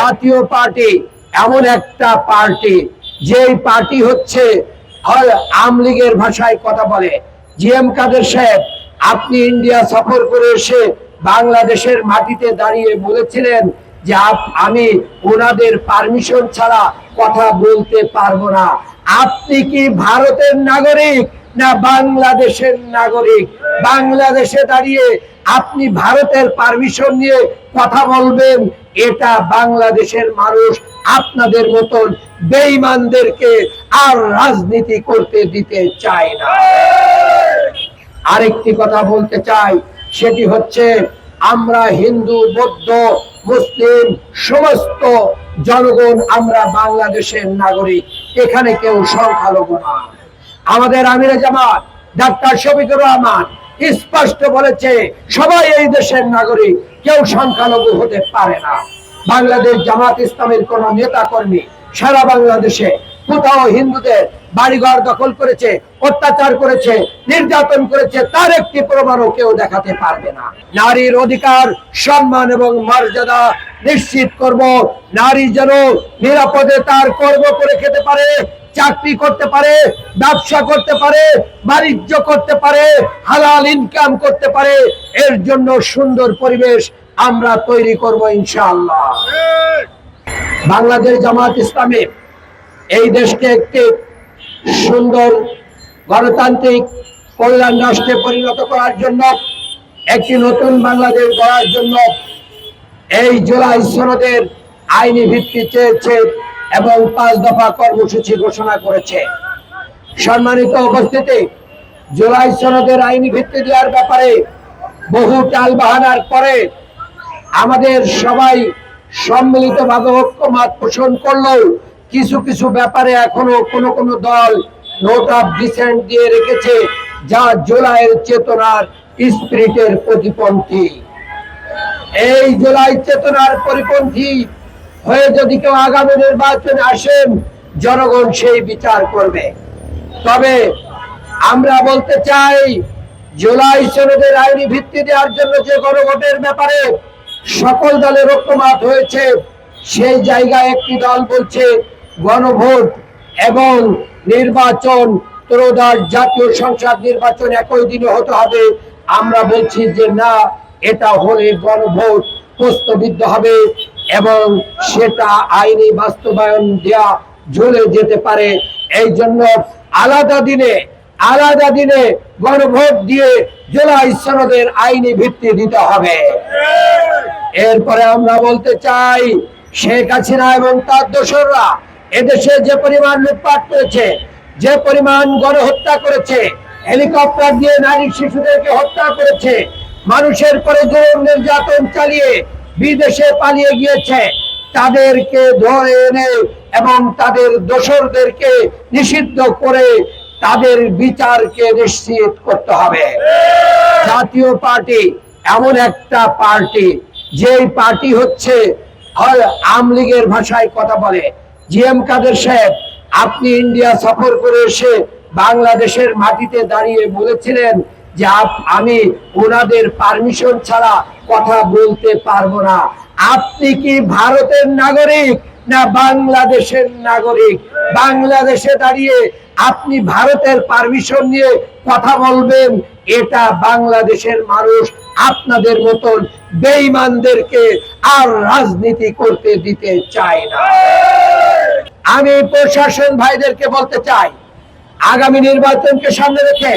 জাতীয় পার্টি, এমন একটা পার্টি, যেই পার্টি হচ্ছে আমলিগের ভাষায় কথা বলে। জি এম কাদের সাহেব, আপনি ইন্ডিয়া সফর করে এসে বাংলাদেশের মাটিতে দাঁড়িয়ে বলেছিলেন যে আমি ওনাদের পারমিশন ছাড়া কথা বলতে পারব না। আপনি কি ভারতের নাগরিক? না বাংলাদেশের নাগরিক। বাংলাদেশে দাঁড়িয়ে আপনি ভারতের পারমিশন নিয়ে কথা বলবেন, এটা বাংলাদেশের মানুষ আপনাদের মতন বেঈমানদেরকে আর রাজনীতি করতে দিতে চায় না। আরেকটি কথা বলতে চাই, সেটি হচ্ছে আমরা হিন্দু, বৌদ্ধ, মুসলিম, সমস্ত জনগণ আমরা বাংলাদেশের নাগরিক। এখানে কেউ সংখ্যালঘু না। আমাদের আমিরে জামাত, ডাক্তার শফিকুর রহমান স্পষ্ট বলেছে, সবাই এই দেশের নাগরিক, কেউ সংখ্যালঘু হতে পারে না। বাংলাদেশ জামাত ইসলামের কোন নেতা কর্মী সারা বাংলাদেশে কোথাও হিন্দুদের বাড়িঘর দখল করেছে, অত্যাচার করেছে, নির্যাতন করেছে, তার একটি প্রমাণও কেউ দেখাতে পারবে না। নারীর অধিকার, সম্মান এবং মর্যাদা নিশ্চিত করব। নারী যেন নিরাপদে তার কর্ম করে খেতে পারে চাকরি করতে পারে, ব্যবসা করতে পারে, বাণিজ্য করতে পারে, হালাল ইনকাম করতে পারে, এর জন্য সুন্দর পরিবেশ আমরা তৈরি করব ইনশাআল্লাহ। বাংলাদেশ জামাত ইসলামী এই দেশকে একটি সুন্দর গণতান্ত্রিক কল্যাণ রাষ্ট্রে পরিণত করার জন্য, একটি নতুন বাংলাদেশ গড়ার জন্য এই জুলাই সনদের আইনি ভিত্তি চেয়েছে এবং পাঁচ দফা কর্মসূচি ঘোষণা করেছে। সম্মানিত উপস্থিতি, জুলাই সনদের আইনি ভিত্তি দেওয়ার ব্যাপারে বহু টাল বাহানার পরে আমাদের সবাই সম্মিলিত সম্মিলিতভাবে ঐক্যমত পোষণ করলেও কিছু কিছু ব্যাপারে এখনও কোন কোন দল নোট অফ ডিসেন্ট দিয়ে রেখেছে, যা জুলাইয়ের চেতনার স্পিরিটের প্রতিপন্থী। এই জুলাই চেতনার পরিপন্থী হয়ে যদি কেউ আগামী নির্বাচনে আসেন, জনগণ সেই বিচার করবে। তবে আমরা বলতে চাই, জুলাই সনদের আইনি ভিত্তি দেওয়ার জন্য যে গণভোটের ব্যাপারে সকল দলের ঐক্যমত হয়েছে, সেই জায়গায় একটি দল বলছে গণভোট এবং নির্বাচন ত্রয়োদশ জাতীয় সংসদ নির্বাচন একই দিনে হতে হবে। আমরা বলছি যে না, এটা হলে গণভোট প্রস্তবিদ্ধ হবে। এবং সেটা আইনি বাস্তবায়ন দেয়া ঝুলে যেতে পারে। এই জন্য আলাদা দিনে আলাদা দিনে গণভোট দিয়ে জুলাই সনদের আইনি ভিত্তি দিতে হবে। এরপরে আমরা বলতে চাই, শেখ হাসিনা এবং তার দোসররা এদেশে যে পরিমাণ লুটপাট করেছে, যে পরিমাণ গণহত্যা করেছে, হেলিকপ্টার দিয়ে নারী শিশুদেরকে হত্যা করেছে, মানুষের পরে জোর নির্যাতন চালিয়ে বিদেশে পালিয়ে গিয়েছে, তাদেরকে ধরে এনে এবং তাদের দোসরদেরকে নিষিদ্ধ করে তাদের বিচারকে নিশ্চিত করতে হবে। জাতীয় পার্টি এমন একটা পার্টি, যেই পার্টি হচ্ছে আমলিগের ভাষায় কথা বলে। জি এম কাদের সাহেব, আপনি ইন্ডিয়া সফর করে এসে বাংলাদেশের মাটিতে দাঁড়িয়ে বলেছিলেন যে আমি ওনাদের পারমিশন ছাড়া কথা বলতে পারব না। আপনি কি ভারতের নাগরিক না বাংলাদেশের নাগরিক? বাংলাদেশে দাঁড়িয়ে আপনি ভারতের পারমিশন নিয়ে কথা বলবেন, এটা বাংলাদেশের মানুষ আপনাদের মতন বেঈমানদেরকে আর রাজনীতি করতে দিতে চায় না। আমি প্রশাসন ভাইদেরকে বলতে চাই, আগামী নির্বাচনকে সামনে রেখে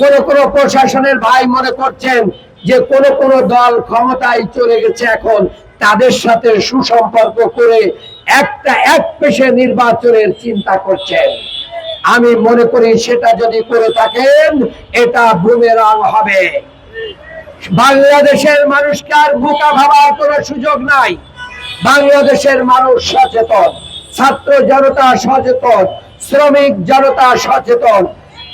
কোন কোন প্রশাসনের ভাই মনে করছেন যে কোন কোন দল ক্ষমতায় চলে গেছে এখন, তাদের সাথে সুসম্পর্ক করে একটা এক পেশে নির্বাচনের চিন্তা করছেন। আমি মনে করি সেটা যদি করে থাকেন, এটা বুমেরাং হবে। বাংলাদেশের মানুষকে আর বোকা ভাবার কোনো সুযোগ নাই। বাংলাদেশের মানুষ সচেতন, ছাত্র জনতা সচেতন, শ্রমিক জনতা সচেতন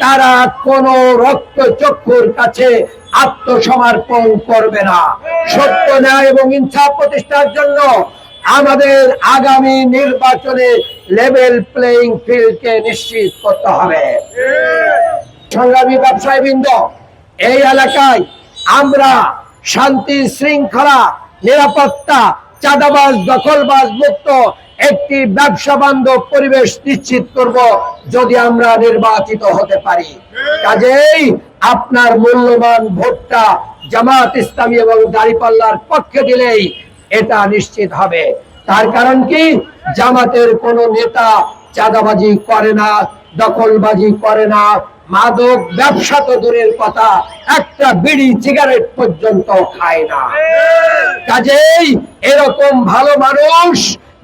তারা কোন রক্ত চক্ষুর কাছে আত্মসমর্পণ করবে না। সত্য ন্যায় এবং ইনসাফ প্রতিষ্ঠার জন্য আমাদের আগামী নির্বাচনে লেভেল প্লেইং ফিল্ডকে নিশ্চিত করতে হবে। সংগ্রামী ব্যবসায়ী বৃন্দ এই এলাকায় আমরা শান্তি শৃঙ্খলা, নিরাপত্তা, চাঁদাবাজ, দখলবাজ, মুক্ত একটি ব্যবসা বান্ধব পরিবেশ নিশ্চিত করব যদি আমরা নির্বাচিত হতে পারি। কাজেই আপনার মূল্যবান ভোটটা জামাত ইসলামী এবং দাঁড়িপাল্লার পক্ষে দিলেই এটা নিশ্চিত হবে। তার কারণ কি? জামাতের কোন নেতা চাঁদাবাজি করে না, দখলবাজি করে না। মাদক ব্যবসা তো দূরের কথা, একটা বিড়ি সিগারেট পর্যন্ত খায় না। কাজেই এরকম ভালো মানুষ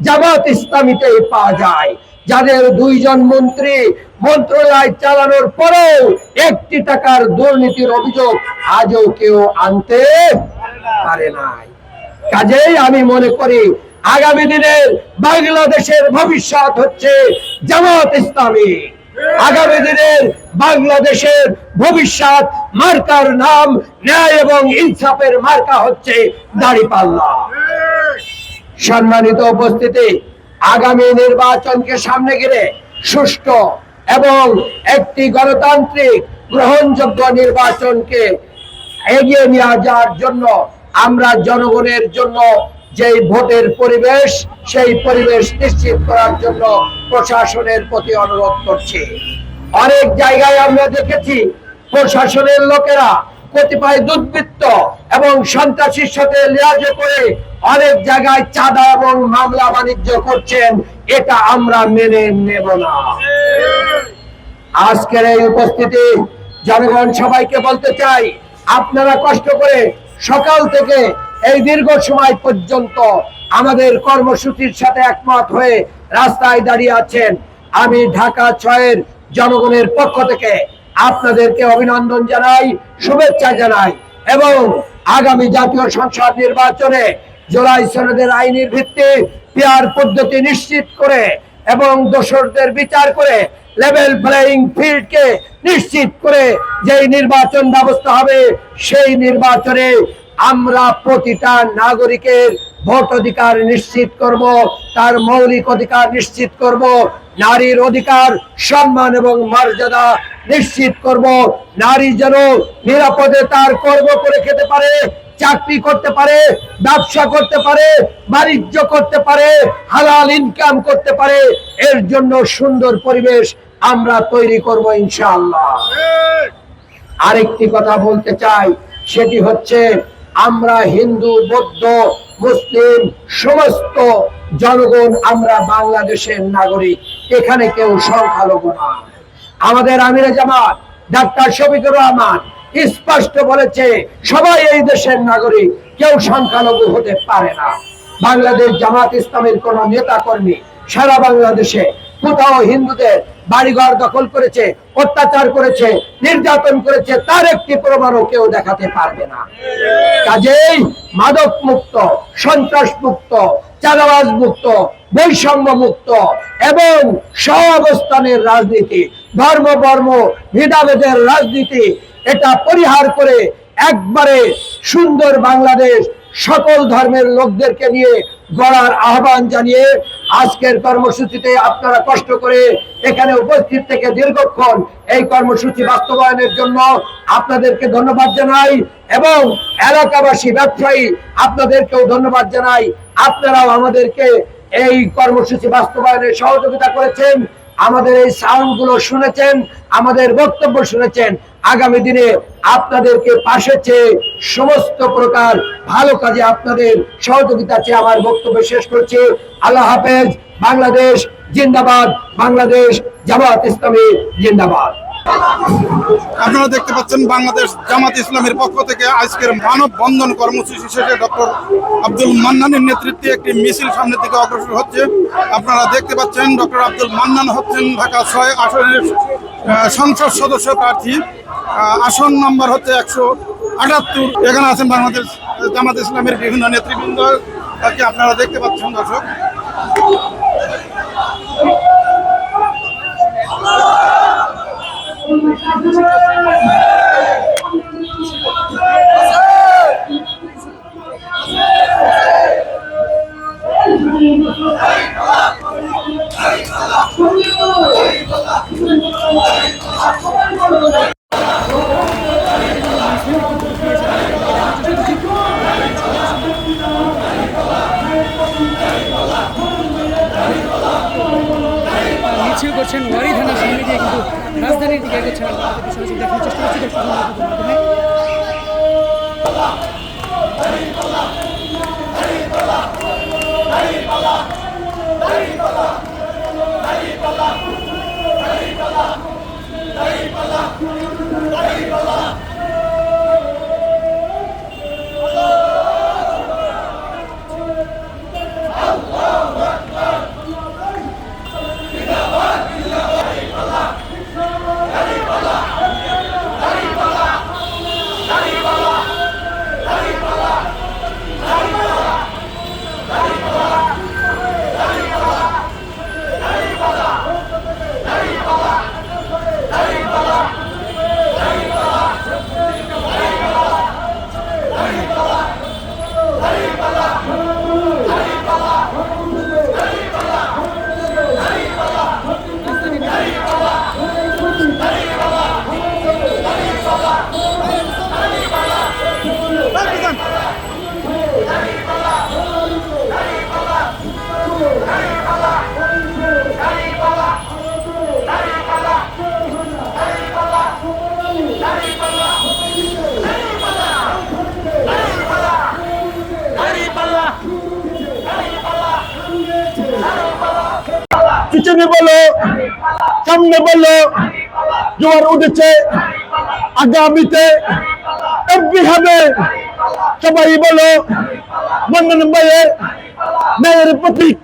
জামাত ইসলামীতেই পাওয়া যায়। যাদের দুইজন মন্ত্রী মন্ত্রণালয় চালানোর পরেও একটি টাকার দুর্নীতির অভিযোগ আজও কেউ আনতে পারে নাই। কাজেই আমি মনে করি, আগামী দিনের বাংলাদেশের ভবিষ্যৎ হচ্ছে জামাত ইসলামী। আগামী দিনের বাংলাদেশের ভবিষ্যৎ মার্কার নাম ন্যায় এবং ইনসাফের মার্কা হচ্ছে দাড়িপাল্লা। সম্মানিত উপস্থিতি, আগামী নির্বাচনকে সামনে ঘিরে সুষ্ঠু এবং একটি গণতান্ত্রিক গ্রহণযোগ্য নির্বাচনকে এগিয়ে নিয়ে যাওয়ার জন্য আমরা জনগণের জন্য যেই ভোটের পরিবেশ, সেই পরিবেশ নিশ্চিত করার জন্য প্রশাসনের প্রতি অনুরোধ করছি। অনেক জায়গায় আমরা দেখেছি প্রশাসনের লোকেরা কতিপয় দুর্বৃত্ত এবং সন্ত্রাসীর সাথে লিয়াজে করে অনেক জায়গায় চাঁদা এবং মামলা বাণিজ্য করছেন, এটা আমরা মেনে নেব না। আজকের এই উপস্থিতি জনগণ সবাইকে বলতে চাই, আপনারা কষ্ট করে সকাল থেকে এই দীর্ঘ সময় পর্যন্ত আমাদের কর্মসূচির সাথে একমত হয়ে রাস্তায় দাঁড়িয়ে আছেন। আমি ঢাকা ছয়ের জনগণের পক্ষ থেকে আপনাদেরকে অভিনন্দন জানাই, শুভেচ্ছা জানাই এবং আগামী জাতীয় সংসদ নির্বাচনে জুলাই সনদের আইনের ভিত্তি পিয়ার পদ্ধতি নিশ্চিত করে এবং দোষরদের বিচার করে লেভেল প্লেয়িং ফিল্ডকে নিশ্চিত করে যেই নির্বাচন ব্যবস্থা হবে, সেই নির্বাচনে আমরা প্রতিটা নাগরিকের ভোট অধিকার নিশ্চিত করব, তার মৌলিক অধিকার নিশ্চিত করব নারীর অধিকার, সম্মান এবং মর্যাদা নিশ্চিত করব। নারী যেন নিরাপদে তার কর্ম করে খেতে পারে, চাকরি করতে পারে, ব্যবসা করতে পারে, বাণিজ্য করতে পারে, হালাল ইনকাম করতে পারে, এর জন্য সুন্দর পরিবেশ আমরা তৈরি করব ইনশাআল্লাহ। আরেকটি কথা বলতে চাই, সেটি হচ্ছে আমরা হিন্দু, বৌদ্ধ, মুসলিম, সমস্ত জনগণ আমরা বাংলাদেশের নাগরিক। এখানে কেউ সংখ্যালঘু না আমাদের আমির জামাত, ডাক্তার শফিকুর রহমান স্পষ্ট বলেছে, সবাই এই দেশের নাগরিক, কেউ সংখ্যালঘু হতে পারে না। বাংলাদেশ জামাত ইসলামের কোন নেতা কর্মী সারা বাংলাদেশে কোথাও হিন্দুদের বাড়িঘর দখল করেছে, অত্যাচার করেছে, নির্যাতন করেছে, তার একটি প্রমাণও কেউ দেখাতে পারবে না। কাজেই মাদক মুক্ত সন্ত্রাস মুক্ত চাঁদাবাজ মুক্ত বৈষম্য মুক্ত এবং সহাবস্থানের রাজনীতি, ধর্ম, বর্ম, ভেদাভেদের রাজনীতি, এটা পরিহার করে একবারে সুন্দর বাংলাদেশ সকল ধর্মের লোকদেরকে নিয়ে গড়ার আহ্বান জানিয়ে আজকের কর্মসূচিতে আপনারা কষ্ট করে এখানে উপস্থিত থেকে দীর্ঘক্ষণ এই কর্মসূচি বাস্তবায়নের জন্য আপনাদেরকে ধন্যবাদ জানাই এবং এলাকাবাসী, ব্যবসায়ী আপনাদেরকেও ধন্যবাদ জানাই। আপনারাও আমাদেরকে এই কর্মসূচি বাস্তবায়নে সহযোগিতা করেছেন। আমাদের এই সাউন্ডগুলো শুনেছেন, আমাদের বক্তব্য শুনেছেন। আগামী দিনে আপনাদেরকে পাশে চেয়ে সমস্ত প্রকার ভালো কাজে আপনাদের সহযোগিতা চেয়ে আমার বক্তব্য শেষ করছি। আল্লাহ হাফেজ, বাংলাদেশ জিন্দাবাদ, বাংলাদেশ জামাত ইসলামী জিন্দাবাদ। আপনারা দেখতে পাচ্ছেন বাংলাদেশ জামাত ইসলামের পক্ষ থেকে আজকের মানব বন্ধন কর্মসূচি শেষে ডক্টর আব্দুল মান্নানের নেতৃত্বে একটি মিছিল সামনের দিকে অগ্রসর হচ্ছে। আপনারা দেখতে পাচ্ছেন ডক্টর আব্দুল মান্নান হচ্ছেন ঢাকা ছয় আসনের সংসদ সদস্য প্রার্থী। আসন নম্বর হচ্ছে একশো আটাত্তর। এখানে আছেন বাংলাদেশ জামাত ইসলামের বিভিন্ন নেতৃবৃন্দ। তাকে আপনারা দেখতে পাচ্ছেন, দর্শক। করছেন ওয়ারি থানার সামনে দিয়ে কিন্তু রাজধানীর দিকে এগোচ্ছেন দেখানোর চেষ্টা করছি। মাধ্যমে পিছনে বলো, সামনে বলো, জোয়ার উঠেছে। আগামীতে এমপি হবে। সবাই বলো মন্ডন ভাইয়ের ন্যায়ের প্রতীক।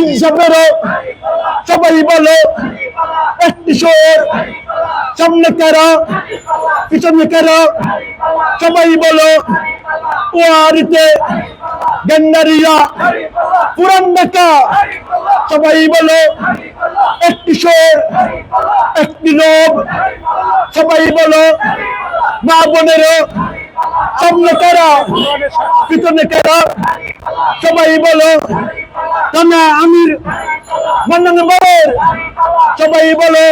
ইনসাফেরও সবাই বলো, একটি শোর সামনে কারা, পিছনে কারা? সবাই বলো, ওয়ারিতে, গন্ডারিয়া, পুরান ঢাকা। সবাই বলো একটি সোর একটি লোভ সবাই বলো, মা বোনেরও, সামনে কারা পিছনে কারা সবাই বলো কানা আমির মন্ডন বাবের। সবাই বলো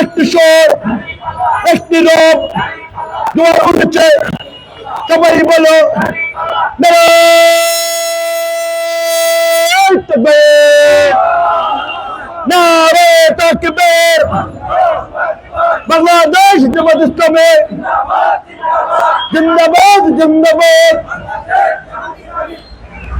একটি সোর একটি লোভ জোয়ার উঠেছে সবাই বলো নারে তাকবীর। বাংলাদেশ জামাত ইসলামে। জিন্দাবাদ জিন্দাবাদ।